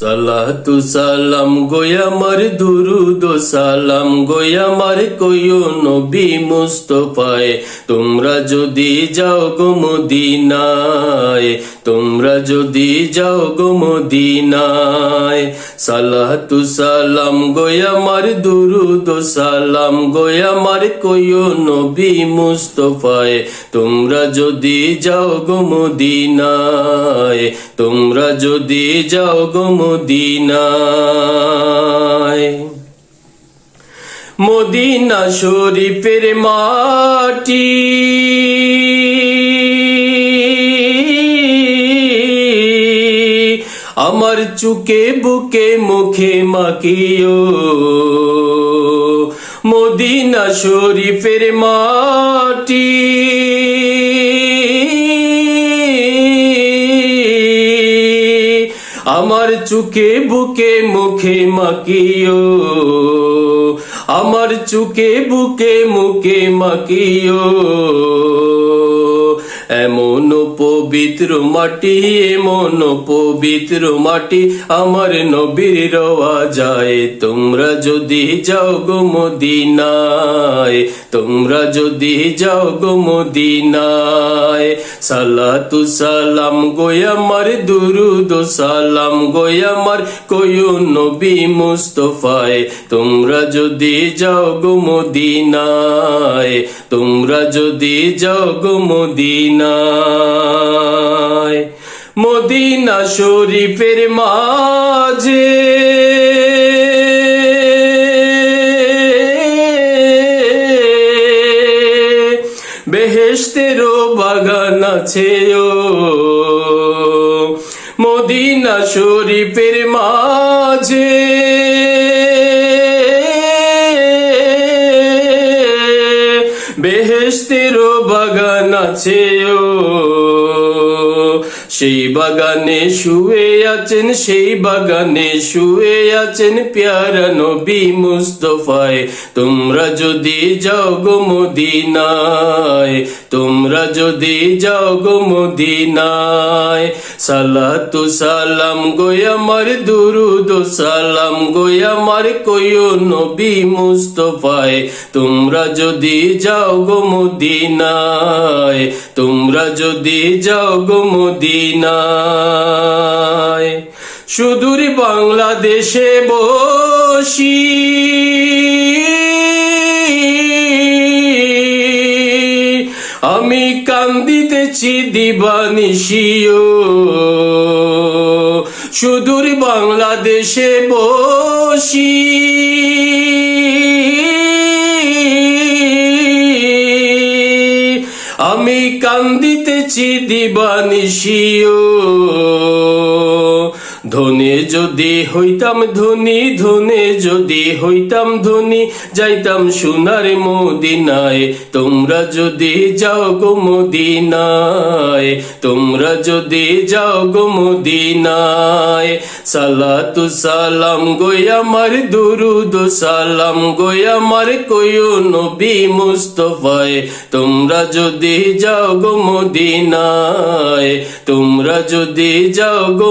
সালাতু সালাম গোয়ামার দুরুদ সালাম গোয়ামার কইও নবী মুস্তফায়। তোমরা যদি যাও গো মদিনায়, তোমরা যদি যাও গো মদিনায়। সালাতু সালাম গোয়ামার দুরুদ সালাম গোয়ামার কইও নবী মুস্তফায়। তোমরা যদি যাও গো মদিনায়, তোমরা যদি যাও গো মদিনায়। মদিনা শরীফের মাটি। আমার চুকে বুকে মুখে মাকিও মদিনা শরীফের মাটি। আমার চুকে বুকে মুখে মাকিও আমার চুকে বুকে মুখে মাকিও এমন পবিত্র মাটি এমন পবিত্র মাটি, আমার নবীর রওয়া যায়। তোমরা যদি যাও গো মদিনায়, তোমরা যদি যাও গো মদিনায়, সালাতু সালাম গোয়ামার দুরুদ সালাম গোয়ামার কয়ু নবী মুস্তফায়। তোমরা যদি যাও গো মদিনায়, তোমরা যদি যাও গো মদিনায়। মদিনা শরীফের মাঝে। বেহেশতেরও বাগান আছে ও। মদিনা শরীফের মাঝে। বেহেশতেরও বাগান আছে ও। সেই বাগানে শুয়ে আছেন, সেই বাগানে শুয়ে আছেন পেয়ারা নবী মুস্তফায়। তোমরা যদি যাও গো মদিনায়, তোমরা যদি যাও গো মদিনায়। সালাতু সালাম গোয়ামার দুরুদ ও সালাম গোয়ামার কইও নবী মুস্তফায়। তোমরা যদি যাও গো মদিনায়, তোমরা যদি যাও গো মদিনায়। সুদূর বাংলাদেশে বসি। আমি কান্দিতেছি দিবানিশিও সুদূর বাংলাদেশে বসি। কান্দিতেছি দিবানিশিও ধনে যদি হইতাম ধনী, ধনে যদি হইতাম ধনী, যাইতাম সোনার মদিনায়। তোমরা যদি যাও গো মদিনায়, তোমরা যদি যাও গো মদিনায়। সালাতু সালাম গোয়ামার দুরুদ ও সালাম গোয়ামার কইও নবী মুস্তফায়। তোমরা যদি যাও গো মদিনায়, তোমরা যদি যাও গো